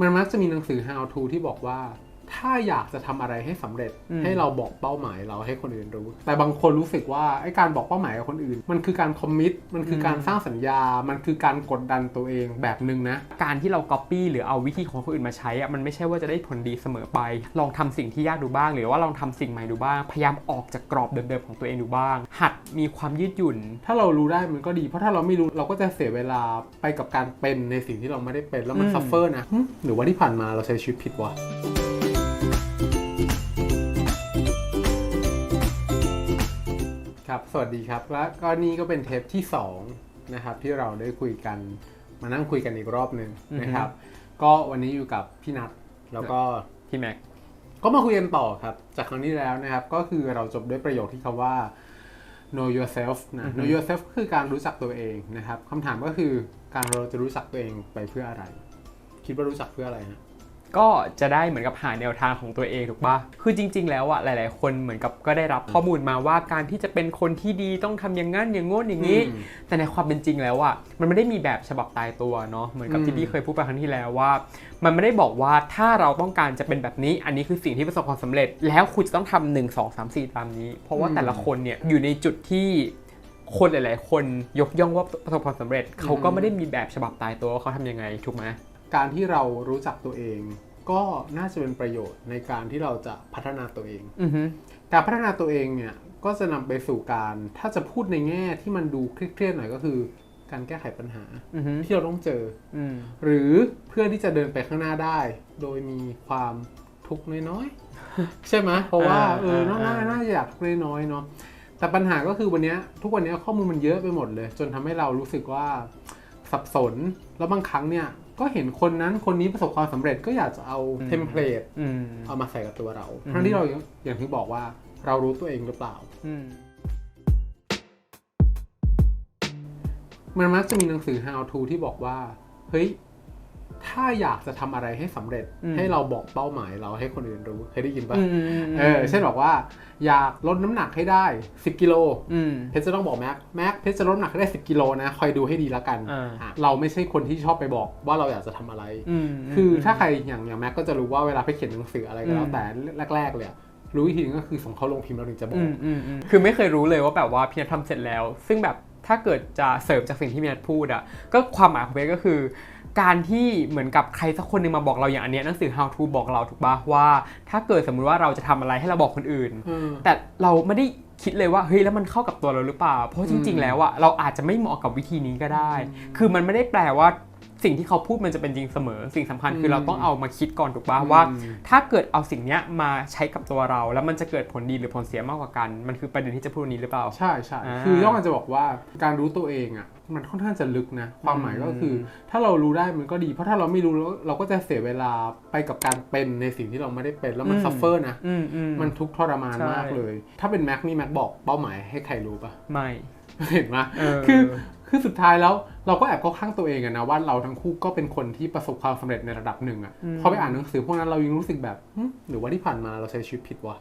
มันมักจะมีหนังสือ how to ที่บอกว่า ถ้าอยากจะทำอะไรให้สำเร็จอืมให้เราบอกเป้าหมายเราให้คนอื่นรู้ แต่บางคนรู้สึกว่าไอ้การบอกเป้าหมายกับคนอื่น มันคือการคอมมิตมันคือการสร้างสัญญา มันคือการกดดันตัวเองแบบหนึ่งนะ การที่เราก๊อปปี้หรือเอาวิธีของคนอื่นมาใช้อะมันไม่ใช่ว่าจะได้ผลดีเสมอไป ลองทำสิ่งที่ยากดูบ้าง หรือว่าลองทำสิ่งใหม่ดูบ้าง พยายามออกจากกรอบเดิมๆของตัวเองดูบ้าง หัดมีความยืดหยุ่น ถ้าเรารู้ได้มันก็ดี เพราะถ้าเราไม่รู้เราก็จะเสียเวลาไปกับการเป็นในสิ่งที่เราไม่ได้เป็นแล้วมันอืมซัฟเฟอร์นะหึหรือว่าที่ผ่านมาเราใช้ชีวิตผิดวะ ครับ สวัสดีครับ และก็นี่ก็เป็นเทปที่2นะครับที่เราได้คุยกันมานั่งคุยกันอีกรอบหนึ่งนะครับ ก็วันนี้อยู่กับพี่นัทแล้วก็พี่แม็กก็มาคุยกันต่อครับ จากครั้งที่แล้วนะครับ ก็คือเราจบด้วยประโยคที่คำว่า know yourself นะอือฮึ know yourself ก็คือการรู้จักตัวเองนะครับคำถามก็คือการเราจะรู้จักตัวเองไปเพื่ออะไร คิดว่ารู้จักเพื่ออะไรฮะ ก็จะได้เหมือนกับหาแนวทางของตัวเองถูกปะคือจริง ๆ แล้วอะหลาย ๆ คนเหมือนกับก็ได้รับข้อมูลมาว่าการที่จะเป็นคนที่ดีต้องทำอย่างงั้นอย่างโน้นอย่างนี้อืมแต่ในความเป็นจริงแล้วอะมันไม่ได้มีแบบฉบับตายตัวเนาะเหมือนกับอืมที่พี่เคยพูดไปครั้งที่แล้วว่า มันไม่ได้บอกว่าถ้าเราต้องการจะเป็นแบบนี้ อันนี้คือสิ่งที่ประสบความสำเร็จ แล้วคุณจะต้องทำหนึ่งสองสามสี่ตามนี้ เพราะว่าแต่ละคนเนี่ยอยู่ในจุดที่คนหลาย ๆ คนยกย่องว่าประสบความสำเร็จ เขาก็ไม่ได้มีแบบฉบับตายตัวว่าเขาทำยังไงถูกไหม การที่เรารู้จักตัวเอง ก็น่าจะเป็นประโยชน์ในการที่เราจะพัฒนาตัวเองอือฮึการพัฒนาตัวเองเนี่ยก็จะนำไปสู่การถ้าจะพูดในแง่ที่มันดูเครียดๆหน่อยก็คือ การแก้ไขปัญหาอือฮึที่เราต้องเจออืมหรือเพื่อที่จะเดินไปข้างหน้าได้ โดยมีความทุกข์น้อยๆใช่ไหมเพราะว่าอ่าเออน่าอ่าน่าน่าจะอยากทุกข์น้อยๆเนาะแต่ปัญหาก็คือวันเนี้ยทุกวันเนี้ยข้อมูลมันเยอะไปหมดเลย จนทำให้เรารู้สึกว่าสับสน แล้วบางครั้งเนี่ย ก็เห็นคนนั้นคนนี้ประสบความสำเร็จก็อยากจะเอาเทมเพลตอืมเอามาใส่กับตัวเราอืมทั้งที่เรายังอย่างที่บอกว่าเรารู้ตัวเองหรือเปล่าอืมมันมักจะมีหนังสือ how to ที่บอกว่า เฮ้ย ถ้าอยากจะทำอะไรให้สำเร็จอืมให้เราบอกเป้าหมายเราให้คนอื่นรู้เคยได้ยินปะอืมเออเช่นบอกว่า อยากลดน้ำหนักให้ได้ 10 กิโลอืมเพชรจะต้องบอกแม็กแม็กเพชรจะลดน้ำหนักให้ได้ 10 กิโลนะคอยดูให้ดีแล้วกันอ่าอะเราไม่ใช่คนที่ชอบไปบอกว่าเราอยากจะทำอะไรอืมคือถ้าใครอย่างอย่างแม็กก็จะรู้ว่าเวลาไปเขียนหนังสืออะไรก็แล้อืวมแต่แรก ๆ เลยอะรู้วิธีนึงก็คือส่งเข้าลงพิมพ์เราถึงจะบอกอืมอืมอืมคือไม่เคยรู้เลยว่าแบบว่าพี่นัททำเสร็จแล้ว ซึ่งแบบถ้าเกิดจะเสริมจากสิ่งที่พี่นัทพูดอะก็ความหมายของเพชรก็คือ การที่เหมือนกับใครสักคนหนึ่งมาบอกเราอย่างอันเนี้ยหนังสือ how to บอกเราถูกปะว่า ถ้าเกิดสมมุติว่าเราจะทำอะไรให้เราบอกคนอื่นอืมแต่เราไม่ได้คิดเลยว่าเฮ้ยแล้วมันเข้ากับตัวเราหรือเปล่า เพราะจริงอืมๆแล้วอะเราอาจจะไม่เหมาะกับวิธีนี้ก็ได้ คือมันไม่ได้แปลว่าสิ่งที่เขาพูดมันจะเป็นจริงเสมอ สิ่งสำคัญคือเราต้องเอามาคิดก่อนถูกปะว่า ถ้าเกิดเอาสิ่งเนี้ยมาใช้กับตัวเรา แล้วมันจะเกิดผลดีหรือผลเสียมากกว่ากัน มันคือประเด็นที่จะพูดวันนี้หรือเปล่า ใช่ใช่อ่าคือย่องจะบอกว่าการรู้ตัวเองอะ มันค่อนข้างจะลึกนะความหมายก็คืออถ้าเรารู้ได้มันก็ดี เพราะถ้าเราไม่รู้เราเราก็จะเสียเวลาไปกับการเป็นในสิ่งที่เราไม่ได้เป็นแล้วมันอืมซัฟเฟอร์นะอืมอืมมันทุกข์ทรมานใช่มากเลย ถ้าเป็นแม็กนี่แม็กบอกเป้าหมายให้ใครรู้ปะไม่เห็นไหมเออคือคือสุดท้ายแล้วเราก็แอบเข้าข้างตัวเองอะนะว่าเราทั้งคู่ก็เป็นคนที่ประสบความสำเร็จในระดับหนึ่งอะพอไปอ่านหนังสือพวกนั้นเรายังรู้สึกแบบหึหรือว่าที่ผ่านมาเราใช้ชีวิตผิดวะ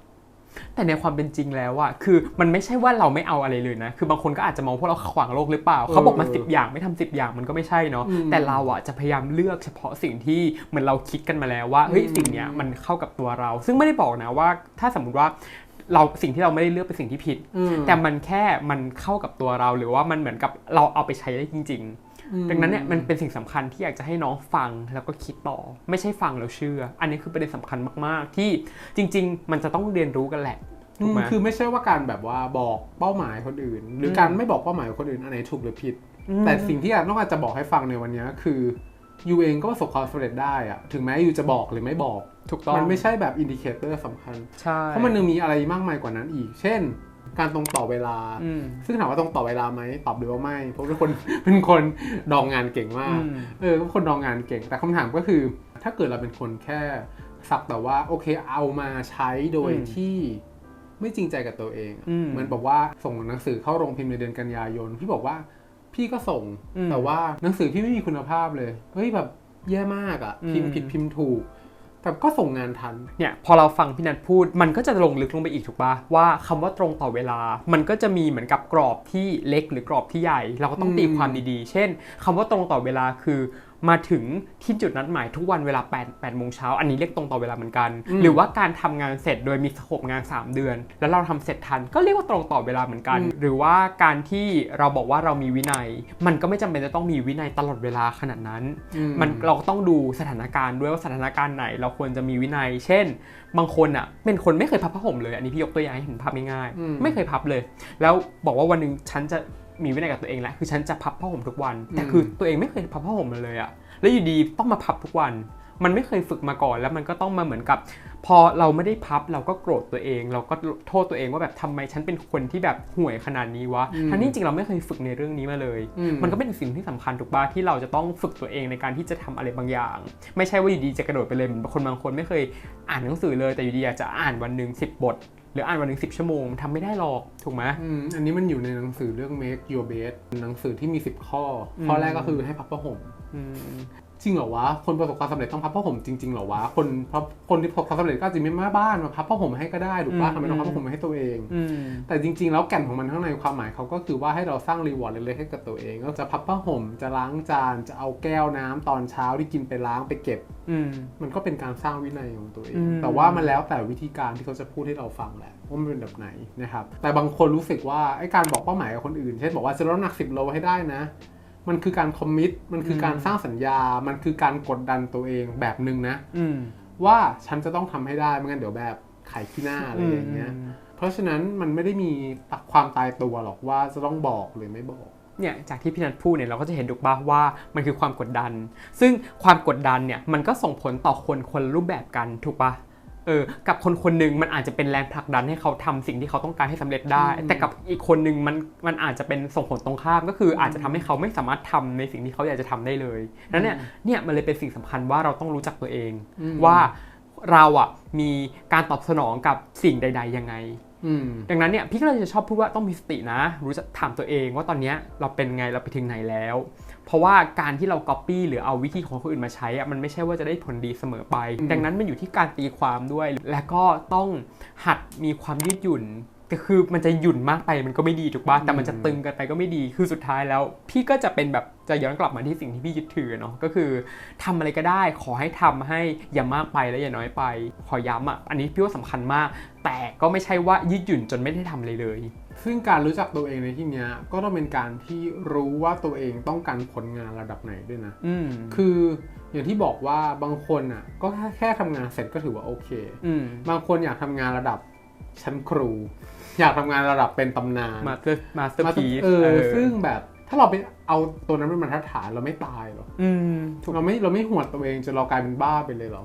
แต่ในความเป็นจริงแล้วอะคือมันไม่ใช่ว่าเราไม่เอาอะไรเลยนะ คือบางคนก็อาจจะมองพวกเราขวางโลกหรือเปล่า เขาบอกมาสิบอย่างไม่ทำสิบอย่างมันก็ไม่ใช่เนาะอืมแต่เราอะจะพยายามเลือกเฉพาะสิ่งที่เหมือนเราคิดกันมาแล้วว่าเฮ้ยอืมสิ่งเนี้ยมันเข้ากับตัวเรา ซึ่งไม่ได้บอกนะว่า ถ้าสมมติว่าเราสิ่งที่เราไม่ได้เลือกเป็นสิ่งที่ผิดอืมแต่มันแค่มันเข้ากับตัวเราหรือว่ามันเหมือนกับเราเอาไปใช้ได้จริง ๆ ดังนั้นเนี่ยมันเป็นสิ่งสำคัญที่อยากจะให้น้องฟังแล้วก็คิดต่อ ไม่ใช่ฟังแล้วเชื่อ อันนี้คือประเด็นสำคัญมาก ๆ ที่จริง ๆ มันจะต้องเรียนรู้กันแหละถูกไหมอืมคือไม่ใช่ว่าการแบบว่าบอกเป้าหมายคนอื่น หรืออมการไม่บอกเป้าหมายคนอื่นอันไหนถูกหรือผิดมแต่สิ่งที่อาต้องการจะบอกให้ฟังในวันนี้คือยูเองก็ประสบความสำเร็จได้อะถึงแม้ยูจะบอกหรือไม่บอก ถูกต้อง มันไม่ใช่แบบอินดิเคเตอร์สำคัญ ใช่ เพราะมันยังมีอะไรมากมายกว่านั้นอีก เช่น การตรงต่อเวลาอืมซึ่งถามว่าตรงต่อเวลาไหมตอบเลยว่าไม่เพราะเป็นคนเป็นคนดองงานเก่งมากอืมเออเป็นคนดองงานเก่ง แต่คำถามก็คือ ถ้าเกิดเราเป็นคนแค่สักแต่ว่าโอเคเอามาใช้โดยอืมที่ไม่จริงใจกับตัวเองอะอืมเหมือนบอกว่าส่งหนังสือเข้าโรงพิมพ์ในเดือนกันยายนพี่บอกว่าพี่ก็ส่งอืมแต่ว่าหนังสือพี่ไม่มีคุณภาพเลยเฮ้ยแบบแย่มากอะพิมพ์อืมผิดพิมพ์ถูก แต่ก็ส่งงานทัน เนี่ย พอเราฟังพี่นัทพูด มันก็จะลงลึกลงไปอีกถูกปะว่าคำว่าตรงต่อเวลา มันก็จะมีเหมือนกับกรอบที่เล็กหรือกรอบที่ใหญ่ เราก็ต้องตีความดีๆ เช่นคำว่าตรงต่อเวลาคือ มาถึงที่จุดนัดหมายทุกวันเวลา8 8โมงเช้าอันนี้เรียกตรงต่อเวลาเหมือนกันอืมหรือว่าการทำงานเสร็จโดยมีสโคปงาน 3 เดือน แล้วเราทำเสร็จทันก็เรียกว่าตรงต่อเวลาเหมือนกัน หรือว่าการที่เราบอกว่าเรามีวินัย มันก็ไม่จำเป็นจะต้องมีวินัยตลอดเวลาขนาดนั้นอืมันเราก็ต้องดูสถานการณ์ด้วยว่าสถานการณ์ไหน เราควรจะมีวินัย เช่น บางคนอะเป็นคนไม่เคยพับผ้าห่มเลย อันนี้พี่ยกตัวอย่างให้เห็นภาพง่ายอืมๆไม่เคยพับเลย แล้วบอกว่าวันหนึ่งฉันจะ มีวินัยกับตัวเองแล้วคือฉันจะพับผ้าห่มทุกวัน แต่อืมคือตัวเองไม่เคยพับผ้าห่มมาเลยอะแล้วอยู่ดีต้องมาพับทุกวัน มันไม่เคยฝึกมาก่อน แล้วมันก็ต้องมาเหมือนกับ พอเราไม่ได้พับเราก็โกรธตัวเอง เราก็โทษตัวเองว่าแบบทำไมฉันเป็นคนที่แบบห่วยขนาดนี้วะอืมทั้งที่จริงเราไม่เคยฝึกในเรื่องนี้มาเลยอืมันก็เป็นสิ่งที่สำคัญถูกป่ะที่เราจะต้องฝึกตัวเองในการที่จะทำอะไรบางอย่าง ไม่ใช่ว่าอยู่ดีจะกระโดดไปเลยเหมือนคนบางคนไม่เคยอ่านหนังสือเลยแต่อยู่ดีอยากจะอ่านวันหนึ่ง10บท หรืออ่านวันหนึ่ง10ชั่วโมงทำไม่ได้หรอกถูกไหมอืมอันนี้มันอยู่ในหนังสือเรื่อง make your bed หนังสือที่มี 10 ข้ออมข้อแรกก็คือให้พับผ้าห่มอืม จริงเหรอวะ คนประสบความสำเร็จต้องพับผ้าห่มจริงๆเหรอวะ คนพับคนที่ประสบความสำเร็จก็อาจจะมีแม่บ้านมาพับผ้าห่มให้ก็ได้ถูกปะอืมทำไมต้องพับผ้าห่มมาให้ตัวเองอืมแต่จริง ๆ แล้วแก่นของมันข้างในความหมายเขาก็คือว่าให้เราสร้างรีวอร์ดเล็กๆให้กับตัวเอง ก็จะพับผ้าห่ม จะล้างจาน จะเอาแก้วน้ำตอนเช้าที่กินไปล้างไปเก็บอืมมันก็เป็นการสร้างวินัยของตัวเองอืมแต่ว่ามันแล้วแต่วิธีการที่เขาจะพูดให้เราฟังแหละว่ามันเป็นแบบไหนนะครับ แต่บางคนรู้สึกว่าไอ้การบอกเป้าหมายกับคนอื่น เช่นบอกว่าจะลดน้ำหนัก10โลให้ได้นะ มันคือการคอมมิตมันคือการสร้างสัญญา มันคือการกดดันตัวเองแบบหนึ่งนะอืมว่าฉันจะต้องทำให้ได้ไม่งั้นเดี๋ยวแบบขายขี้หน้าอะไรอย่างเงี้ย เพราะฉะนั้นมันไม่ได้มีความตายตัวหรอกว่าจะต้องบอกหรือไม่บอกเนี่ยจากที่พี่นัทพูดเนี่ยเราก็จะเห็นถูกป่ะว่ามันคือความกดดัน ซึ่งความกดดันเนี่ยมันก็ส่งผลต่อคนคนละรูปแบบกันถูกป่ะ เออกับคนคนหนึ่งมันอาจจะเป็นแรงผลักดันให้เขาทำสิ่งที่เขาต้องการให้สำเร็จได้อืมแต่กับอีกคนหนึ่งมันมันอาจจะเป็นส่งผลตรงข้ามก็คืออาจจะทำให้เขาไม่สามารถทำในสิ่งที่เขาอยากจะทำได้เลยนั้นเนี่ยเนี่ยมันเลยเป็นสิ่งสำคัญว่าเราต้องรู้จักตัวเองอืมว่าเราอะมีการตอบสนองกับสิ่งใด ๆ ยังไงอืม ดังนั้นเนี่ยพี่ก็เลยจะชอบพูดว่าต้องมีสตินะ รู้จักถามตัวเองว่าตอนนี้เราเป็นไงเราไปถึงไหนแล้ว เพราะว่าการที่เราก๊อปปี้หรือเอาวิธีของคนอื่นมาใช้อะมันไม่ใช่ว่าจะได้ผลดีเสมอไป ดังนั้นมันอยู่ที่การตีความด้วย และก็ต้องหัดมีความยืดหยุ่น คือมันจะหยุ่นมากไปมันก็ไม่ดีถูกป่ะแต่มันจะตึงเกันไปก็ไม่ดีคือสุดท้ายแล้ว พี่ก็จะเป็นแบบจะย้อนกลับมาที่สิ่งที่พี่ยึดถือเนาะก็คือทำอะไรก็ได้ขอให้ทำให้อย่ามากไปและอย่าน้อยไป ขอย้ำอะอันนี้พี่ว่าสำคัญมาก แต่ก็ไม่ใช่ว่ายืดหยุ่นจนไม่ได้ทำอะไรเลย ซึ่งการรู้จักตัวเองในที่เนี้ยก็ต้องเป็นการที่รู้ว่าตัวเองต้องการผลงานระดับไหนด้วยนะอืมคืออย่างที่บอกว่าบางคนอะก็แค่แค่ทำงานเสร็จก็ถือว่าโอเคอืมบางคนอยากทำงานระดับ ชั้นครู อยากทำงานระดับเป็นตำนานมาสเตอร์มาสเตอร์มาพีเออซึ่งแบบถ้าเราไปเอาตัวนั้นเป็นบรรทัดฐานเราไม่ตายหรออืมถูกเราไม่เราไม่หวดตัวเองจนเรากลายเป็นบ้าไปเลยเหรอ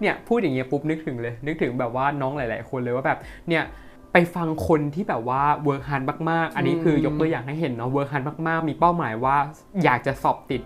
เนี่ยพูดอย่างเงี้ยปุ๊บนึกถึงเลย นึกถึงแบบว่าน้องหลาย ๆ คนเลยว่าแบบเนี่ยไปฟังคนที่แบบว่าเวิร์คฮาร์ดมาก ๆ อันนี้คือมยกตัวอย่างให้เห็นเนาะเวิร์คฮาร์ดมาก ๆ มีเป้าหมายว่าอยากจะสอบติด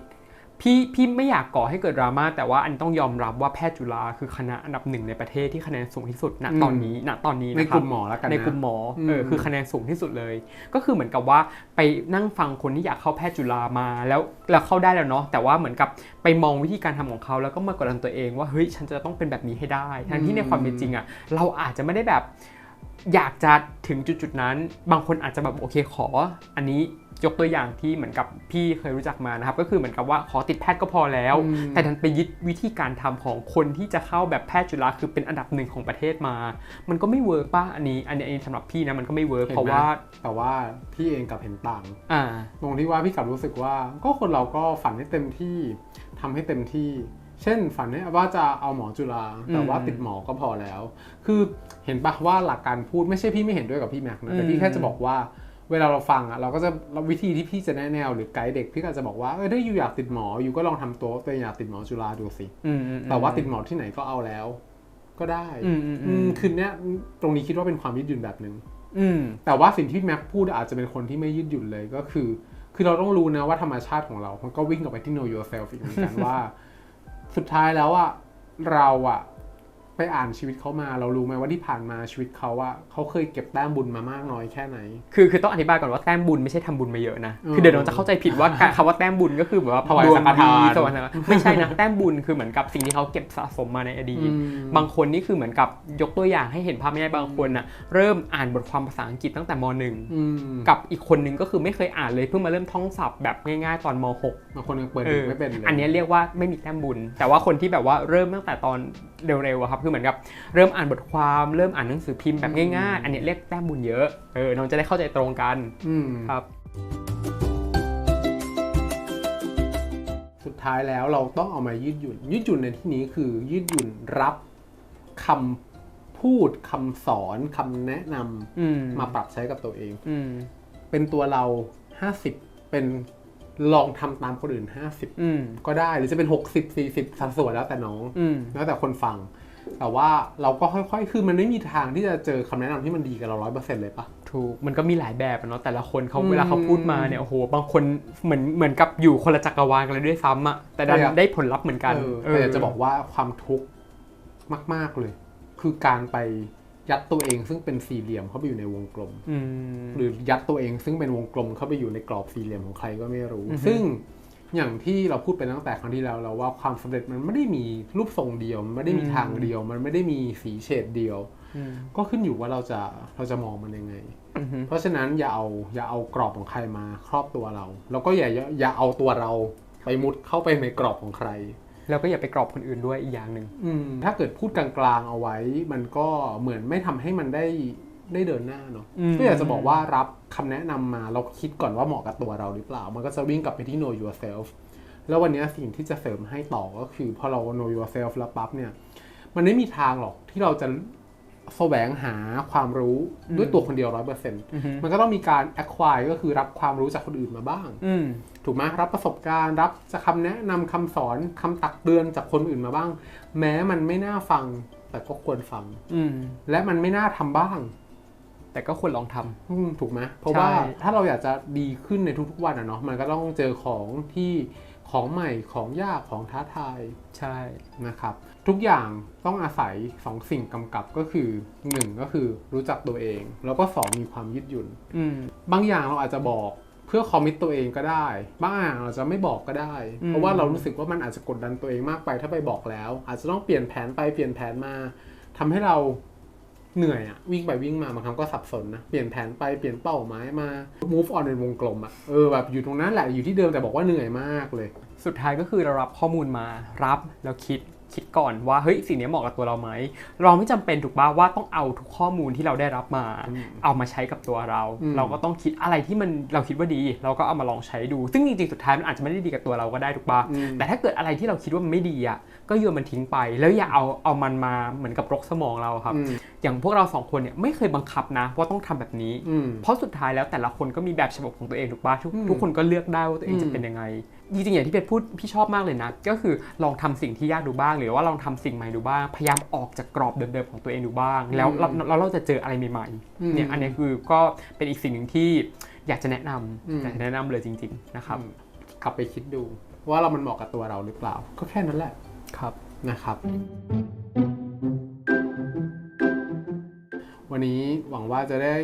พี่พี่ไม่อยากก่อให้เกิดดราม่าแต่ว่าอันนต้องยอมรับว่าแพทย์จุฬาคือคณะอันดับหนึ่งในประเทศที่คะแนนสูงที่สุดณตอนนี้ณตอนนี้ในนะคกรับลุ่มหมอแล้วกันนะในกลุ่มหมออมเออคือคะแนนสูงที่สุดเลย ก็คือเหมือนกับว่าไปนั่งฟังคนที่อยากเข้าแพทย์จุฬามาแล้วแล้วเข้าได้แล้วเนาะแต่ว่าเหมือนกับไปมองวิธีการทำของเขาแล้วก็มากดดันตัวเองว่าเฮ้ยฉันจะต้องเป็นแบบนี้ให้ได้ ทั้งที่ในความเป็นจริงอะเราอาจจะไม่ได้แบบอยากจะถึงจุดๆนั้น บางคนอาจจะแบบโอเคขอ อันนี้ ยกตัวอย่างที่เหมือนกับพี่เคยรู้จักมานะครับ ก็คือเหมือนกับว่าขอติดแพทย์ก็พอแล้วอืมแต่ดันไปยึดวิธีการทำของคนที่จะเข้าแบบแพทย์จุฬาคือเป็นอันดับหนึ่งของประเทศมา มันก็ไม่เวิร์กป่ะอันนี้ อันนี้อันนี้สำหรับพี่นะมันก็ไม่เวิร์กเห็นไหมเพราะว่าแต่ว่าพี่เองกลับเห็นต่างอ่าตรงที่ว่าพี่กลับรู้สึกว่าก็คนเราก็ฝันให้เต็มที่ทำให้เต็มที่เช่นฝันให้ว่าจะเอาหมอจุฬาแต่ว่าอืมติดหมอก็พอแล้ว คือเห็นปะว่าหลักการพูดไม่ใช่พี่ไม่เห็นด้วยกับพี่แม็กซ์นะแต่อืพี่มแค่จะบอกว่า เวลาเราฟังอะเราก็จะวิธีที่พี่จะแนะแนวหรือไกด์เด็กพี่ก็จะบอกว่าเออถ้าอยู่อยากติดหมออยู่ก็ลองทำตัวตัวเองอยากติดหมอจุฬาดูสิอืมอืมแต่ว่าติดหมอที่ไหนก็เอาแล้ว ก็ได้อืมอืมอือืมมคือเนี้ยตรงนี้คิดว่าเป็นความยืดหยุ่นแบบหนึ่งอืมแต่ว่าสิ่งที่แม็กพูดอาจจะเป็นคนที่ไม่ยืดหยุ่นเลยก็คือ คือเราต้องรู้นะว่าธรรมชาติของเรา มันก็วิ่งกลับไปที่ know yourself อีกเหมือนกันว่า สุดท้ายแล้วอะเราอะ ไปอ่านชีวิตเขามาเรารู้ไหมว่าที่ผ่านมาชีวิตเขาอะเขาเคยเก็บแต้มบุญมามากน้อยแค่ไหน คือคือต้องอธิบายก่อนว่าแต้มบุญไม่ใช่ทำบุญมาเยอะนะเออคือเดี๋ยวน้องจะเข้าใจผิดว่าการคำว่าแต้มบุญก็คือแบบว่าถวายดวงสังฆทานดีสวรรค์ไม่ใช่นะแต้มบุญคือเหมือนกับสิ่งที่เขาเก็บสะสมมาในอดีตอืมบางคนนี่คือเหมือนกับยกตัวอย่างให้เห็นภาพง่ายๆบางคนน่ะเริ่มอ่านบทความภาษาอังกฤษตั้งแต่ม .1 อืมกับอีกคนนึงก็คือไม่เคยอ่านเลยเพิ่งมาเริ่มท่องศัพท์แบบง่ายๆตอนม .6 บางคนยังเปิดเอดูอไม่เป็นเลยอันเนี้ยเรียกว่าไม่มีแต้มบุญ แต่ว่าคนที่แบบว่าเริ่มตั้งแต่ตอนเร็วๆอะครับคือเหมือนกับเริ่มอ่านบทความเริ่มอ่านหนังสือพิมพ์แบบง่ายๆ อันเนี้ยเรียกแต้มบุญเยอะเออน้องจะได้เข้าใจตรงกันอืมครับ สุดท้ายแล้วเราต้องเอามายืดหยุ่น ยืดหยุ่นในที่นี้คือยืดหยุ่นรับคำพูดคำสอนคำแนะนำอืมมาปรับใช้กับตัวเองอืมเป็นตัวเรา50เป็นลองทำตามคนอื่นอืม50ก็ได้หรือจะเป็น60 40สัดส่วนแล้วแต่น้องอืมแล้วแต่คนฟัง แต่ว่าเราก็ค่อยๆ คือมันไม่มีทางที่จะเจอคำแนะนำที่มันดีกับเราร้อยเปอร์เซ็นต์เลยปะถูก มันก็มีหลายแบบอะเนาะ แต่ละคนเขาอืมเวลาเขาพูดมาเนี่ย โอ้โห บางคนเหมือนเหมือนกับอยู่คนละจักรวาลกันเลยด้วยซ้ำอะแต่ดันแต่อยากได้ผลลัพธ์เหมือนกันเออเอแต่ออยากจะบอกว่าความทุกข์มาก ๆเลย คือการไปยัดตัวเองซึ่งเป็นสี่เหลี่ยมเข้าไปอยู่ในวงกลมอืมหรือยัดตัวเองซึ่งเป็นวงกลมเข้าไปอยู่ในกรอบสี่เหลี่ยมของใครก็ไม่รู้อือฮึซึ่ง อย่างที่เราพูดไปตั้งแต่ครั้งที่แล้วแล้วว่าความสำเร็จมันไม่ได้มีรูปทรงเดียว มันไม่ได้มีทางเดียว มันไม่ได้มีสีเฉดเดียวอืมก็ขึ้นอยู่ว่าเราจะเราจะมองมันยังไงอืมเพราะฉะนั้นอย่าเอาอย่าเอากรอบของใครมาครอบตัวเรา แล้วก็อย่าอย่าอย่าเอาตัวเราไปมุดเข้าไปในกรอบของใคร แล้วก็อย่าไปกรอบคนอื่นด้วยอีกอย่างหนึ่งอืมถ้าเกิดพูดกลางๆเอาไว้ มันก็เหมือนไม่ทำให้มันได้ ได้เดินหน้าเนาะอืมก็อยากจะบอกว่ารับคำแนะนำมาเราคิดก่อนว่าเหมาะกับตัวเราหรือเปล่า มันก็จะวิ่งกลับไปที่ know yourself แล้ววันนี้สิ่งที่จะเสริมให้ต่อก็คือพอเรา know yourself แล้วปั๊บเนี่ย มันไม่มีทางหรอกที่เราจะแสวงหาความรู้ด้วยตัวคนเดียวร้อยเปอร์เซ็นต์อืมมันก็ต้องมีการ acquire ก็คือรับความรู้จากคนอื่นมาบ้างอืมถูกไหมรับประสบการณ์รับจะคำแนะนำคำสอนคำตักเตือนจากคนอื่นมาบ้าง แม้มันไม่น่าฟังแต่ก็ควรฟังอืมและมันไม่น่าทำบ้าง แต่ก็ควรลองทำอืมถูกไหมเพราะว่าใช่ถ้าเราอยากจะดีขึ้นในทุกๆวันอะเนาะมันก็ต้องเจอของที่ของใหม่ของยากของท้าทายใช่นะครับ ทุกอย่างต้องอาศัยสองสิ่งกำกับก็คือหนึ่งก็คือรู้จักตัวเอง แล้วก็สองมีความยืดหยุ่นอืมบางอย่างเราอาจจะบอกเพื่อคอมมิตตัวเองก็ได้ บางอย่างเราจะไม่บอกก็ได้อืมเพราะว่าเรารู้สึกว่ามันอาจจะกดดันตัวเองมากไปถ้าไปบอกแล้ว อาจจะต้องเปลี่ยนแผนไปเปลี่ยนแผนมาทำให้เรา เหนื่อยอะวิ่งไปวิ่งมาบางครั้งก็สับสนนะ เปลี่ยนแผนไปเปลี่ยนเป้าหมายมา move on เป็นวงกลมอะเออแบบอยู่ตรงนั้นแหละอยู่ที่เดิมแต่บอกว่าเหนื่อยมากเลย สุดท้ายก็คือเรารับข้อมูลมารับแล้วคิดคิดก่อนว่าเฮ้ยสิ่งนี้เหมาะกับตัวเราไหม เราไม่จำเป็นถูกป่าว่าต้องเอาทุกข้อมูลที่เราได้รับมาอืมเอามาใช้กับตัวเราอืมเราก็ต้องคิดอะไรที่มันเราคิดว่าดี เราก็เอามาลองใช้ดู ซึ่งจริงๆสุดท้ายมันอาจจะไม่ได้ดีกับตัวเราก็ได้ถูกป่ะอืมแต่ถ้าเกิดอะไรที่เราคิดว่ามันไม่ดีอะก็โยนมันทิ้งไป แล้วอย่าเอาเอามันมาเหมือนกับรกสมองเราครับอืมอย่างพวกเราสองคนเนี่ยไม่เคยบังคับนะว่าต้องทำแบบนี้อืมเพราะสุดท้ายแล้วแต่ละคนก็มีแบบฉบับของตัวเองถูกปะทุกอืมทุกคนก็เลือกได้ว่าตัวเองอืมจะเป็นยังไงจริงๆอย่างที่เพชรพูดพี่ชอบมากเลยนะ ก็คือลองทำสิ่งที่ยากดูบ้าง หรือว่าลองทำสิ่งใหม่ดูบ้าง พยายามออกจากกรอบเดิมๆของตัวเองดูบ้าง แล้วเราเราเราจะเจออะไรใหม่อืมๆเนี่ยอันนี้คือก็เป็นอีกสิ่งหนึ่งที่อยากจะแนะนำอืมอยากจะแนะนำเลยจริง ๆนะครับอืมกลับไปคิดดูว่าเรามันเหมาะกับตัวเราหรือเปล่า ก็แค่นั้นแหละ ครับนะครับ วันนี้หวังว่าจะได้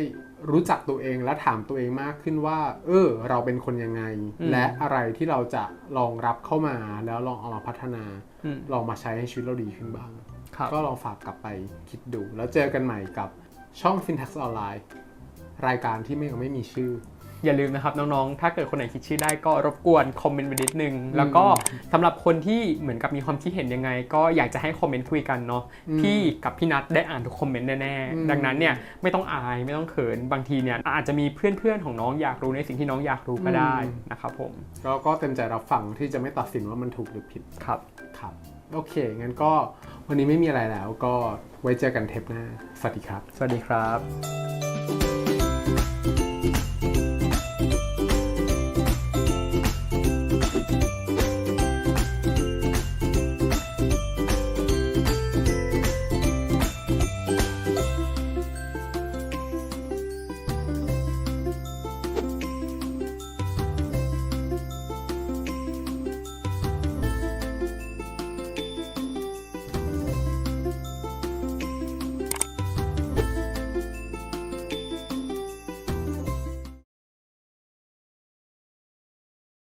รู้จักตัวเองและถามตัวเองมากขึ้นว่า เออ เราเป็นคนยังไงอืมและอะไรที่เราจะลองรับเข้ามาแล้วลองเอามาพัฒนาอืมลองมาใช้ให้ชีวิตเราดีขึ้นบ้างครับก็ลองฝากกลับไปคิดดู แล้วเจอกันใหม่กับช่อง Syntax Online รายการที่ไม่ยังไม่มีชื่อ อย่าลืมนะครับน้องๆ ถ้าเกิดคนไหนคิดชื่อได้ก็รบกวนคอมเมนต์ไปนิดนึง แล้วก็สำหรับคนที่เหมือนกับมีความคิดเห็นยังไง ก็อยากจะให้คอมเมนต์คุยกันเนาะอืมพี่กับพี่นัทได้อ่านทุกคอมเมนต์แน่อืมๆดังนั้นเนี่ยไม่ต้องอายไม่ต้องเขินบางทีเนี่ยอาจจะมีเพื่อนๆของน้องอยากรู้ในสิ่งที่น้องอยากรู้ก็ได้นะครับผมแล้วก็เต็มใจรับฟังที่จะไม่ตัดสินว่ามันถูกหรือผิดครับครับโอเค งั้นก็วันนี้ไม่มีอะไรแล้วก็ไว้เจอกันเทปหน้า สวัสดีครับ สวัสดีครับ